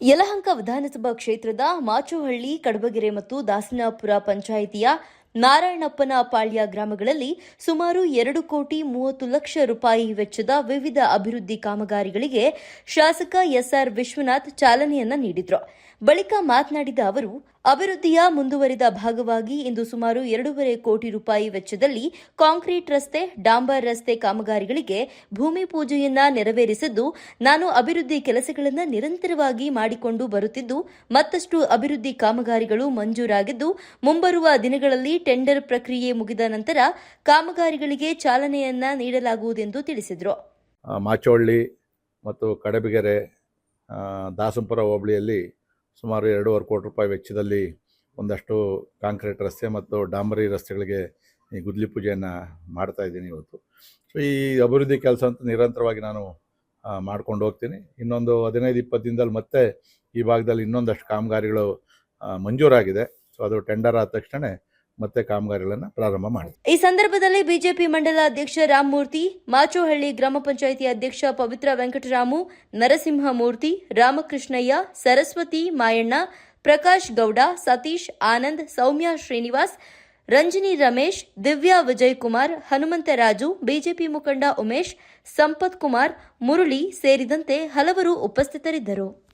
ಯಲಹಂಕ ವಿಧಾನಸಭಾ ಕ್ಷೇತ್ರದ ಮಾಚುಹಳ್ಳಿ, ಕಡಬಗೆರೆ ಮತ್ತು ದಾಸನಾಪುರ ಪಂಚಾಯಿತಿಯ ನಾರಾಯಣಪ್ಪನ ಪಾಳ್ಯ ಗ್ರಾಮಗಳಲ್ಲಿ ಸುಮಾರು ಎರಡು ಕೋಟಿ ಮೂವತ್ತು ಲಕ್ಷ ರೂಪಾಯಿ ವೆಚ್ಚದ ವಿವಿಧ ಅಭಿವೃದ್ಧಿ ಕಾಮಗಾರಿಗಳಿಗೆ ಶಾಸಕ ಎಸ್ಆರ್ ವಿಶ್ವನಾಥ್ ಚಾಲನೆಯನ್ನ ನೀಡಿದ್ರು. ಬಳಿಕ ಮಾತನಾಡಿದ ಅವರು ಅಭಿವೃದ್ಧಿಯ ಮುಂದುವರಿದ ಭಾಗವಾಗಿ ಇಂದು ಸುಮಾರು ಎರಡೂವರೆ ಕೋಟಿ ರೂಪಾಯಿ ವೆಚ್ಚದಲ್ಲಿ ಕಾಂಕ್ರೀಟ್ ರಸ್ತೆ, ಡಾಂಬರ್ ರಸ್ತೆ ಕಾಮಗಾರಿಗಳಿಗೆ ಭೂಮಿ ಪೂಜೆಯನ್ನ ನೆರವೇರಿಸಿದ್ದು, ನಾನು ಅಭಿವೃದ್ಧಿ ಕೆಲಸಗಳನ್ನು ನಿರಂತರವಾಗಿ ಮಾಡಿಕೊಂಡು ಬರುತ್ತಿದ್ದು, ಮತ್ತಷ್ಟು ಅಭಿವೃದ್ಧಿ ಕಾಮಗಾರಿಗಳು ಮಂಜೂರಾಗಿದ್ದು, ಮುಂಬರುವ ದಿನಗಳಲ್ಲಿ ಟೆಂಡರ್ ಪ್ರಕ್ರಿಯೆ ಮುಗಿದ ನಂತರ ಕಾಮಗಾರಿಗಳಿಗೆ ಚಾಲನೆಯನ್ನ ನೀಡಲಾಗುವುದೆಂದು ತಿಳಿಸಿದರು. ಮಾಚೋಳ್ಳಿ ಮತ್ತು ಕಡಬಿಗೆರೆ ದಾಸಂಪುರ ಹೋಬಳಿಯಲ್ಲಿ ಸುಮಾರು ಎರಡೂವರೆ ಕೋಟಿ ರೂಪಾಯಿ ವೆಚ್ಚದಲ್ಲಿ ಒಂದಷ್ಟು ಕಾಂಕ್ರೀಟ್ ರಸ್ತೆ ಮತ್ತು ಡಾಂಬರಿ ರಸ್ತೆಗಳಿಗೆ ಈ ಗುದ್ಲಿ ಪೂಜೆಯನ್ನು ಮಾಡ್ತಾ ಇದ್ದೀನಿ ಇವತ್ತು. ಸೊ ಈ ಅಭಿವೃದ್ಧಿ ಕೆಲಸ ಅಂತ ನಿರಂತರವಾಗಿ ನಾನು ಮಾಡ್ಕೊಂಡು ಹೋಗ್ತೀನಿ. ಇನ್ನೊಂದು ಹದಿನೈದು ಇಪ್ಪತ್ತು ದಿನದಲ್ಲಿ ಮತ್ತೆ ಈ ಭಾಗದಲ್ಲಿ ಇನ್ನೊಂದಷ್ಟು ಕಾಮಗಾರಿಗಳು ಮಂಜೂರಾಗಿದೆ. ಸೊ ಅದು ಟೆಂಡರ್ ಆದ ತಕ್ಷಣ ಮತ್ತೆ ಕಾಮಗಾರಿಗಳನ್ನು ಪ್ರಾರಂಭ ಮಾಡಿ. ಈ ಸಂದರ್ಭದಲ್ಲಿ ಬಿಜೆಪಿ ಮಂಡಲ ಅಧ್ಯಕ್ಷ ರಾಮಮೂರ್ತಿ, ಮಾಚೋಹಳ್ಳಿ ಗ್ರಾಮ ಪಂಚಾಯಿತಿ ಅಧ್ಯಕ್ಷ ಪವಿತ್ರ ವೆಂಕಟರಾಮು, ನರಸಿಂಹಮೂರ್ತಿ, ರಾಮಕೃಷ್ಣಯ್ಯ, ಸರಸ್ವತಿ ಮಾಯಣ್ಣ, ಪ್ರಕಾಶ್ ಗೌಡ, ಸತೀಶ್ ಆನಂದ್, ಸೌಮ್ಯ ಶ್ರೀನಿವಾಸ್, ರಂಜನಿ ರಮೇಶ್, ದಿವ್ಯಾ ವಿಜಯ್ ಕುಮಾರ್ ಹನುಮಂತರಾಜು ಬಿಜೆಪಿ ಮುಖಂಡ ಉಮೇಶ್, ಸಂಪತ್ ಕುಮಾರ್, ಮುರಳಿ ಸೇರಿದಂತೆ ಹಲವರು ಉಪಸ್ಥಿತರಿದ್ದರು.